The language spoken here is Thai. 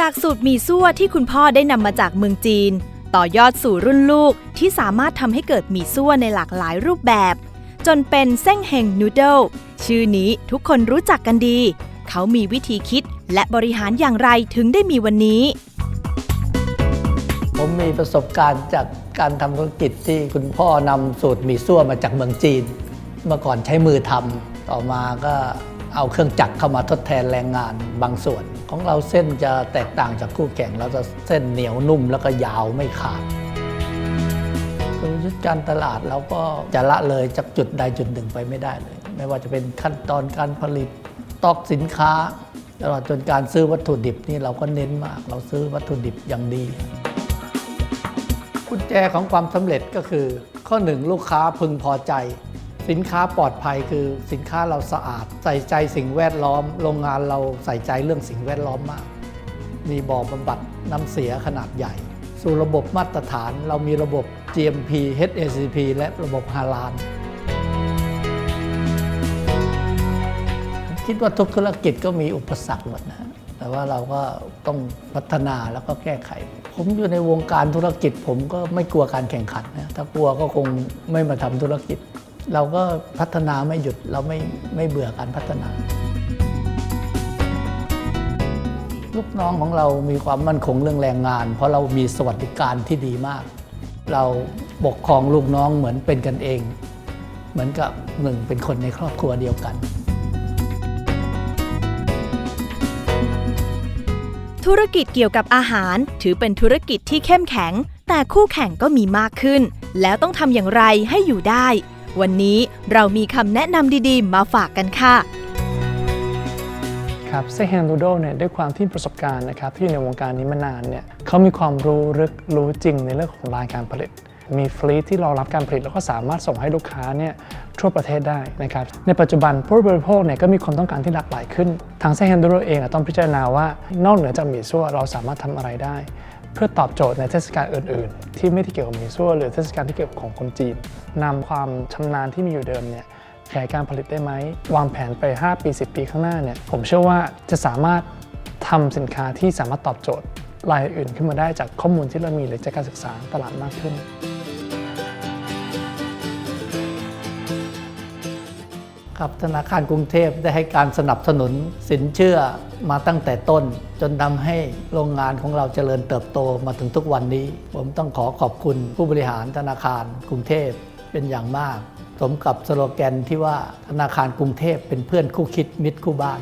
จากสูตรหมี่ซั่วที่คุณพ่อได้นำมาจากเมืองจีน ต่อยอดสู่รุ่นลูกที่สามารถทำให้เกิดหมี่ซั่วในหลากหลายรูปแบบ จนเป็นเส้งเฮงนูเดิลชื่อนี้ทุกคนรู้จักกันดี เขามีวิธีคิดและบริหารอย่างไรถึงได้มีวันนี้ ผมมีประสบการณ์จากการทำธุรกิจที่คุณพ่อนำสูตรหมี่ซั่วมาจากเมืองจีน เมื่อก่อนใช้มือทำต่อมาก็ เอาเครื่องจักรเข้ามาทดแทนแรงงานบางส่วน ของเราเส้นจะแตกต่างจากคู่แข่งเราจะเส้นเหนียวนุ่มแล้วก็ยาวไม่ขาดกลยุทธ์การตลาดเราก็จะละเลยจากจุดใดจุดหนึ่งไปไม่ได้เลย ไม่ว่าจะเป็นขั้นตอนการผลิตตอกสินค้าตลอดจนการซื้อวัตถุดิบนี่เราก็เน้นมาก เราซื้อวัตถุดิบอย่างดีกุญแจของความสำเร็จก็คือ ข้อหนึ่งลูกค้าพึงพอใจ สินค้าปลอดภัยคือสินค้าเราสะอาด ใส่ใจสิ่งแวดล้อม โรงงานเราใส่ใจเรื่องสิ่งแวดล้อมมาก มีบ่อบำบัดน้ำเสียขนาดใหญ่ สู่ระบบมาตรฐานเรามีระบบ GMP HACCP และระบบฮาลาลคิดว่าทุกธุรกิจก็มีอุปสรรคหมดนะแต่ว่าเราก็ต้องพัฒนาแล้วก็แก้ไข ผมอยู่ในวงการธุรกิจ ผมก็ไม่กลัวการแข่งขันนะถ้ากลัวก็คงไม่มาทำธุรกิจ เราก็พัฒนาไม่หยุดเราไม่ไม่เบื่อการพัฒนา ลูกน้องของเรามีความมั่นคงเรื่องแรงงาน เพราะเรามีสวัสดิการที่ดีมาก เราปกครองลูกน้องเหมือนเป็นกันเอง เหมือนกับหนึ่งเป็นคนในครอบครัวเดียวกัน ธุรกิจเกี่ยวกับอาหาร ถือเป็นธุรกิจที่เข้มแข็ง แต่คู่แข่งก็มีมากขึ้น แล้วต้องทำอย่างไรให้อยู่ได้ วันนี้เรามีคำแนะนำดีๆ มาฝากกันค่ะครับเซฮันดูโดเนี่ยด้วยความที่ประสบการณ์นะครับที่อยู่ในวงการนี้มานานเนี่ยเขามีความรู้ลึกรู้จริงในเรื่องของรายการผลิต มีฟลีทที่รองรับการผลิต แล้วก็สามารถส่งให้ลูกค้าเนี่ยทั่วประเทศได้นะครับในปัจจุบันผู้บริโภคเนี่ยก็มีความต้องการที่หลากหลายขึ้น ทางเซฮันดูโดเองต้องพิจารณาว่านอกเหนือจากหมี่ซั่วเราสามารถทำอะไรได้ เพื่อตอบโจทย์ในเทศกาลอื่น ๆ ที่ไม่ได้เกี่ยวกับหมี่ซั่วหรือเทศกาลที่เกี่ยวกับของคนจีนนำความชำนาญที่มีอยู่เดิมเนี่ยขยายการผลิตได้ไหม วางแผนไป 5 ปี 10 ปีข้างหน้าเนี่ยผมเชื่อว่าจะสามารถทำสินค้าที่สามารถตอบโจทย์รายอื่นขึ้นมาได้จากข้อมูลที่เรามีหรือจากการศึกษาตลาดมากขึ้น ครับธนาคารกรุงเทพได้ให้การสนับสนุนสินเชื่อมาตั้งแต่ต้น จนทำให้โรงงานของเราเจริญเติบโตมาถึงทุกวันนี้ ผมต้องขอขอบคุณผู้บริหารธนาคารกรุงเทพเป็นอย่างมาก สมกับสโลแกนที่ว่าธนาคารกรุงเทพเป็นเพื่อนคู่คิดมิตรคู่บ้าน